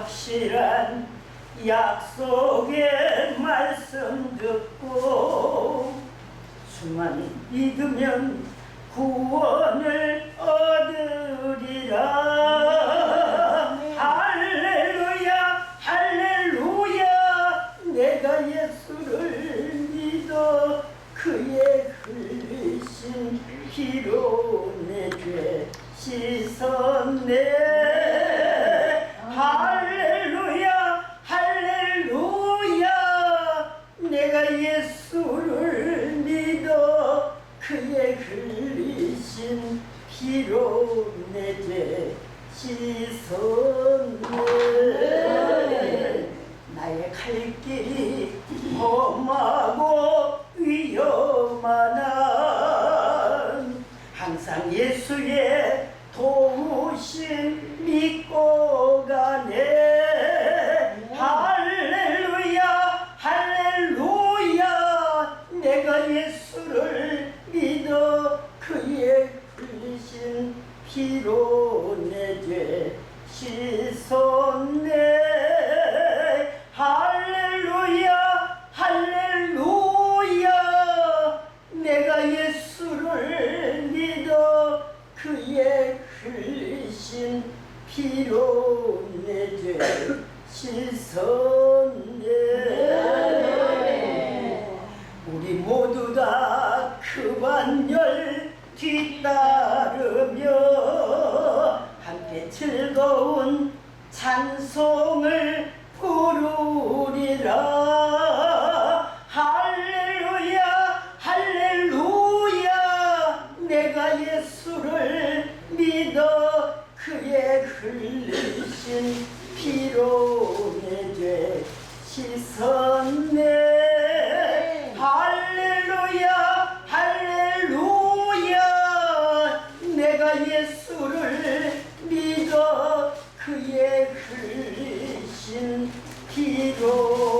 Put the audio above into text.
확실한 약속의 말씀 듣고 수만 믿으면 구원을 얻으리라. 할렐루야 할렐루야. 내가 예수를 믿어 그의 흘리신 피로 내 죄 씻었네 내죄 씻었네 나의 갈 길이 험하고 위험하나 항상 예수의 도우심 믿고 가네 피로 내죄 씻었네. 할렐루야 할렐루야. 내가 예수를 믿어 그의 흘리신 피로 내죄 씻었네. 우리 모두 다 그 반열 뒤따르며 즐거운 찬송을 부르리라. 할렐루야 할렐루야. 내가 예수를 믿어 그의 흘리신 피로 내죄 씻었네 그의 흘리신 피로